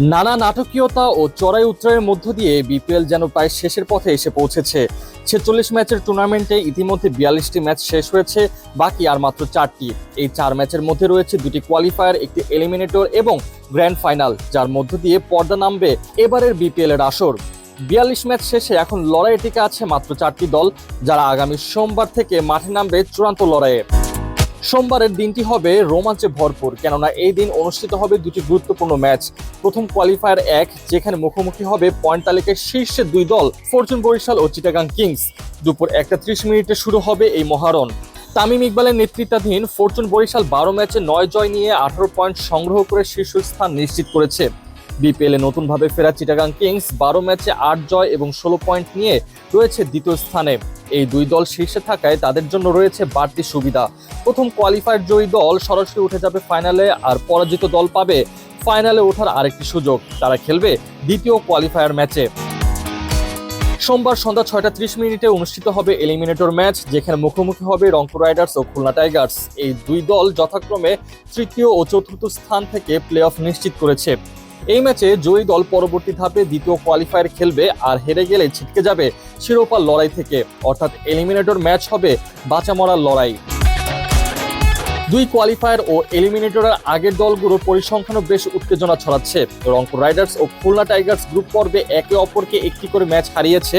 নানা নাটকীয়তা ও চড়াই উত্তরের মধ্য দিয়ে বিপিএল যেন প্রায় শেষের পথে এসে পৌঁছেছে। ছেচল্লিশ ম্যাচের টুর্নামেন্টে ইতিমধ্যে বিয়াল্লিশটি ম্যাচ শেষ হয়েছে, বাকি আর মাত্র চারটি। এই চার ম্যাচের মধ্যে রয়েছে দুটি কোয়ালিফায়ার একটি এলিমিনেটর এবং গ্র্যান্ড ফাইনাল যার মধ্য দিয়ে পর্দা নামবে এবারের বিপিএল এর আসর। বিয়াল্লিশ ম্যাচ শেষে এখন লড়াইয়ে টিকে আছে মাত্র চারটি দল, যারা আগামী সোমবার থেকে মাঠে নামবে চূড়ান্ত লড়াইয়ে। সোমবারের দিনটি হবে রোমাঞ্চে ভরপুর, কেননা এই দিন অনুষ্ঠিত হবে দুটি গুরুত্বপূর্ণ ম্যাচ। প্রথম কোয়ালিফায়ার এক, যেখানে মুখোমুখি হবে পয়েন্ট তালিকায় শীর্ষে দুই দল, ফরচুন বরিশাল ও চিটাগাং কিংস। দুপুর একটা ত্রিশ মিনিটে শুরু হবে এই মহারণ। তামিম ইকবালের নেতৃত্বাধীন ফরচুন বরিশাল বারো ম্যাচে নয় জয় নিয়ে আঠারো পয়েন্ট সংগ্রহ করে শীর্ষস্থান নিশ্চিত করেছে। বিপিএলে নতুনভাবে ফেরা চিটাগাং কিংস, বারো ম্যাচে আট জয় এবং ষোলো পয়েন্ট নিয়ে রয়েছে দ্বিতীয় স্থানে। এই দুই দল শীর্ষে থাকায় তাদের জন্য রয়েছে বাড়তি সুবিধা। প্রথম কোয়ালিফায়ার জয়ী দল সরাসরি উঠে যাবে ফাইনালে আর পরাজিত দল পাবে ফাইনালে ওঠার আরেকটি সুযোগ। তারা খেলবে দ্বিতীয় কোয়ালিফায়ার ম্যাচে। সোমবার সন্ধ্যা ছয়টা ত্রিশ মিনিটে অনুষ্ঠিত হবে এলিমিনেটর ম্যাচ, যেখানে মুখোমুখি হবে রংপুর রাইডার্স ও খুলনা টাইগার্স। এই দুই দল যথাক্রমে তৃতীয় ও চতুর্থ স্থান থেকে প্লে অফ নিশ্চিত করেছে। এই ম্যাচে জয়ী দল পরবর্তী ধাপে দ্বিতীয় কোয়ালিফায়ার খেলবে আর হেরে গেলে ছিটকে যাবে শিরোপার লড়াই থেকে। অর্থাৎ এলিমিনেটর ম্যাচ হবে বাঁচামরার লড়াই। দুই কোয়ালিফায়ার ও এলিমিনেটরের আগের দলগুলোর পরিসংখ্যানও বেশ উত্তেজনা ছড়াচ্ছে। রংপুর রাইডার্স ও খুলনা টাইগার্স গ্রুপ পর্বে একে অপরকে একটি করে ম্যাচ হারিয়েছে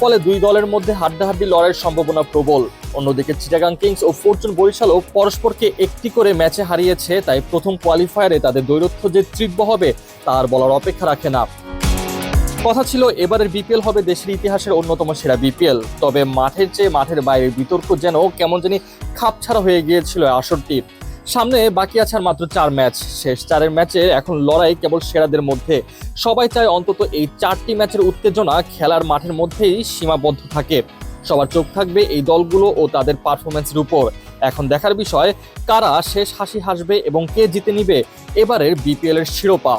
ফলে দুই দলের মধ্যে হাড্ডাহাড্ডি লড়াইয়ের সম্ভাবনা প্রবল। অন্যদিকে চিটাগাং কিংস ও ফরচুন বরিশালও পরস্পরকে একটি করে ম্যাচে হারিয়েছে, তাই প্রথম কোয়ালিফায়ারে তাদের দৈরথ্য যে তীব্র হবে, তার বলার অপেক্ষা রাখে না। কথা ছিল এবারের বিপিএল হবে দেশের ইতিহাসের অন্যতম সেরা বিপিএল। তবে মাঠের চেয়ে মাঠের বাইরের বিতর্ক যেন কেমন জানি খাপছাড়া হয়ে গিয়েছিল আসরটি। সামনে বাকি আছে আর মাত্র চার ম্যাচ শেষ। চারের ম্যাচে এখন লড়াই কেবল সেরাদের মধ্যে। সবাই চায় অন্তত এই চারটি ম্যাচের উত্তেজনা খেলার মাঠের মধ্যেই সীমাবদ্ধ থাকে। সবার চোখ থাকবে এই দলগুলো ও তাদের পারফরমেন্সের উপর। এখন দেখার বিষয়, কারা শেষ হাসি হাসবে এবং কে জিতে নিবে? এবারের বিপিএল এর শিরোপা।